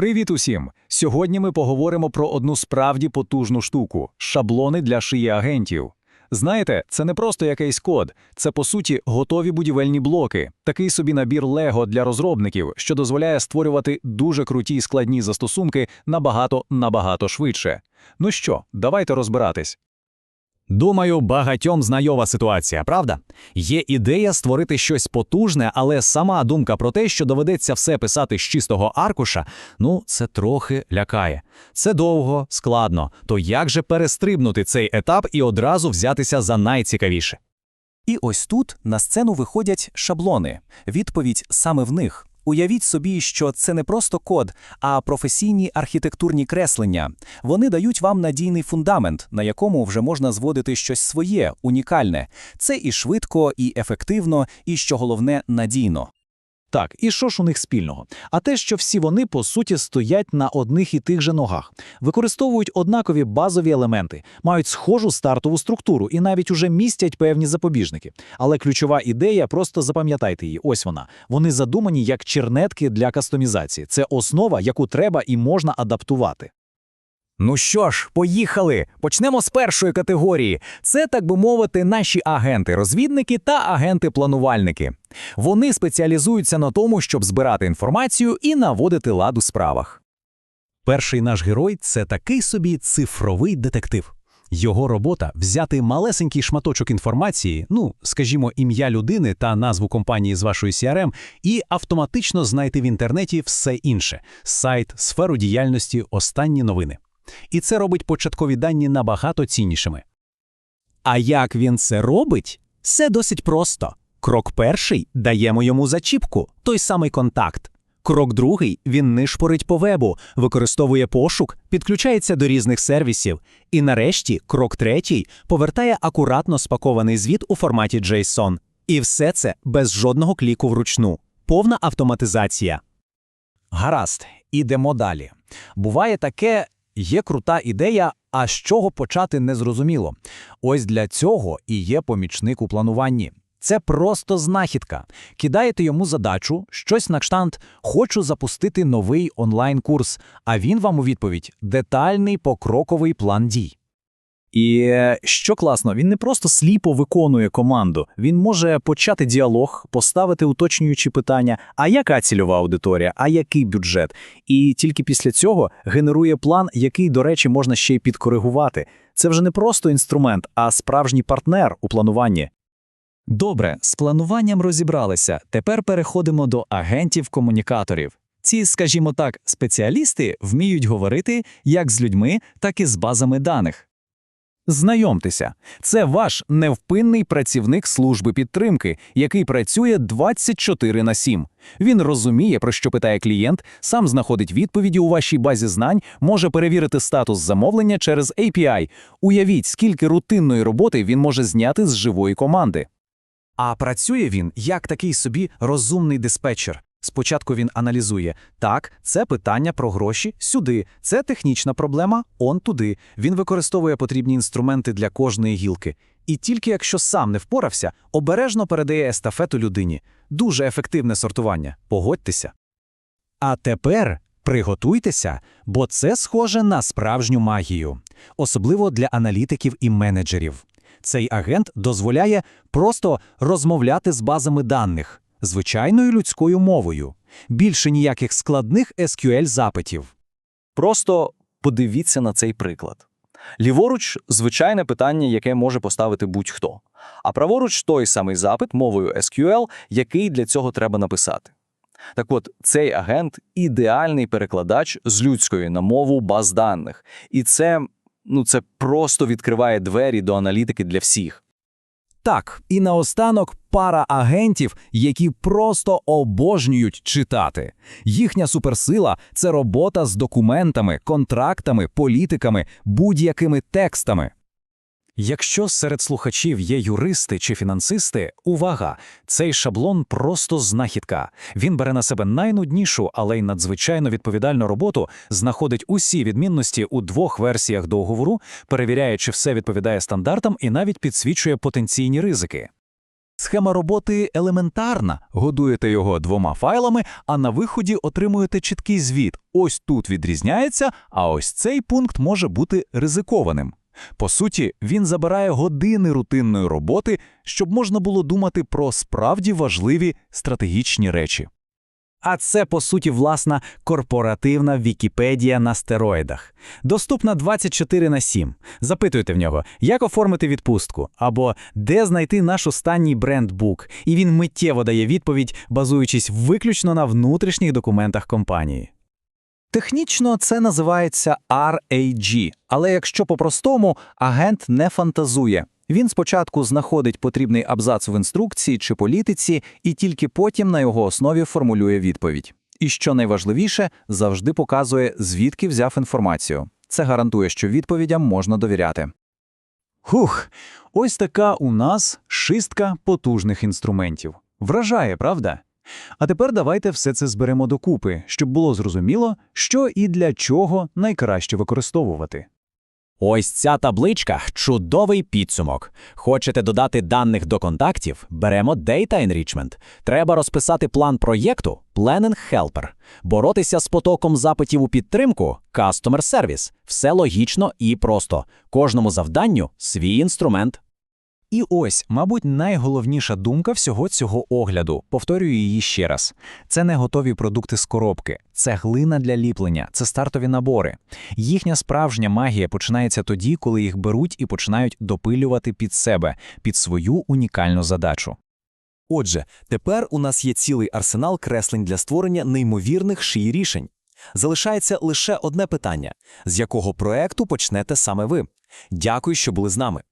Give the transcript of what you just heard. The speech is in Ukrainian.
Привіт усім! Сьогодні ми поговоримо про одну справді потужну штуку шаблони для шиї агентів. Знаєте, це не просто якийсь код, це по суті готові будівельні блоки, такий собі набір Лего для розробників, що дозволяє створювати дуже круті і складні застосунки набагато набагато швидше. Ну що, давайте розбиратись. Думаю, багатьом знайова ситуація, правда? Є ідея створити щось потужне, але сама думка про те, що доведеться все писати з чистого аркуша, ну, це трохи лякає. Це довго, складно. То як же перестрибнути цей етап і одразу взятися за найцікавіше? І ось тут на сцену виходять шаблони. Відповідь саме в них. Уявіть собі, що це не просто код, а професійні архітектурні креслення. Вони дають вам надійний фундамент, на якому вже можна зводити щось своє, унікальне. Це і швидко, і ефективно, і що головне, надійно. Так, і що ж у них спільного? А те, що всі вони по суті стоять на одних і тих же ногах, використовують однакові базові елементи, мають схожу стартову структуру і навіть уже містять певні запобіжники. Але ключова ідея, просто запам'ятайте її. Ось вона. Вони задумані як чернетки для кастомізації. Це основа, яку треба і можна адаптувати. Ну що ж, поїхали. Почнемо з першої категорії. Це, так би мовити, наші агенти-розвідники та агенти-планувальники. Вони спеціалізуються на тому, щоб збирати інформацію і наводити лад у справах. Перший наш герой це такий собі цифровий детектив. Його робота взяти малесенький шматочок інформації, ну, скажімо, ім'я людини та назву компанії з вашої CRM, і автоматично знайти в інтернеті все інше сайт, сферу діяльності, останні новини. І це робить початкові дані набагато ціннішими. А як він це робить? Все досить просто. Крок перший даємо йому зачіпку, той самий контакт. Крок другий він нишпорить по вебу, використовує пошук, підключається до різних сервісів. І нарешті, крок третій повертає акуратно спакований звіт у форматі JSON. І все це без жодного кліку вручну. Повна автоматизація. Гаразд, ідемо далі. Буває таке, є крута ідея, а з чого почати незрозуміло. Ось для цього і є помічник у плануванні. Це просто знахідка. Кидаєте йому задачу, щось на кштант «Хочу запустити новий онлайн-курс», а він вам у відповідь детальний покроковий план дій. І що класно, він не просто сліпо виконує команду, він може почати діалог, поставити уточнюючі питання, а яка цільова аудиторія, а який бюджет. І тільки після цього генерує план, який, до речі, можна ще й підкоригувати. Це вже не просто інструмент, а справжній партнер у плануванні. Добре, з плануванням розібралися. Тепер переходимо до агентів-комунікаторів. Ці, скажімо так, спеціалісти вміють говорити як з людьми, так і з базами даних. Знайомтеся, це ваш невпинний працівник служби підтримки, який працює 24 на 7. Він розуміє, про що питає клієнт, сам знаходить відповіді у вашій базі знань, може перевірити статус замовлення через API. Уявіть, скільки рутинної роботи він може зняти з живої команди. А працює він як такий собі розумний диспетчер. Спочатку він аналізує так, це питання про гроші сюди, це технічна проблема, он туди. Він використовує потрібні інструменти для кожної гілки. І тільки якщо сам не впорався, обережно передає естафету людині. Дуже ефективне сортування. Погодьтеся. А тепер приготуйтеся, бо це схоже на справжню магію, особливо для аналітиків і менеджерів. Цей агент дозволяє просто розмовляти з базами даних звичайною людською мовою, більше ніяких складних SQL-запитів. Просто подивіться на цей приклад. Ліворуч звичайне питання, яке може поставити будь-хто. А праворуч той самий запит мовою SQL, який для цього треба написати. Так от, цей агент ідеальний перекладач з людської на мову баз даних. І це, ну, це просто відкриває двері до аналітики для всіх. Так, і наостанок пара агентів, які просто обожнюють читати. Їхня суперсила це робота з документами, контрактами, політиками, будь-якими текстами. Якщо серед слухачів є юристи чи фінансисти, увага! Цей шаблон просто знахідка. Він бере на себе найнуднішу, але й надзвичайно відповідальну роботу, знаходить усі відмінності у двох версіях договору, перевіряє, чи все відповідає стандартам і навіть підсвічує потенційні ризики. Схема роботи елементарна. Годуєте його двома файлами, а на виході отримуєте чіткий звіт. Ось тут відрізняється, а ось цей пункт може бути ризикованим. По суті, він забирає години рутинної роботи, щоб можна було думати про справді важливі стратегічні речі. А це, по суті, власна корпоративна Вікіпедія на стероїдах. Доступна 24 на 7. Запитуйте в нього, як оформити відпустку, або де знайти наш останній брендбук, і він миттєво дає відповідь, базуючись виключно на внутрішніх документах компанії. Технічно це називається RAG, але якщо по-простому, агент не фантазує. Він спочатку знаходить потрібний абзац в інструкції чи політиці і тільки потім на його основі формулює відповідь. І що найважливіше, завжди показує, звідки взяв інформацію. Це гарантує, що відповідям можна довіряти. Хух, ось така у нас шистка потужних інструментів. Вражає, правда? А тепер давайте все це зберемо докупи, щоб було зрозуміло, що і для чого найкраще використовувати. Ось ця табличка чудовий підсумок. Хочете додати даних до контактів? Беремо Data Enrichment. Треба розписати план проєкту Planning Helper. Боротися з потоком запитів у підтримку Customer Service. Все логічно і просто. Кожному завданню свій інструмент. І ось, мабуть, найголовніша думка всього цього огляду. Повторюю її ще раз. Це не готові продукти з коробки, це глина для ліплення, це стартові набори. Їхня справжня магія починається тоді, коли їх беруть і починають допилювати під себе, під свою унікальну задачу. Отже, тепер у нас є цілий арсенал креслень для створення неймовірних шиї рішень. Залишається лише одне питання: з якого проекту почнете саме ви? Дякую, що були з нами.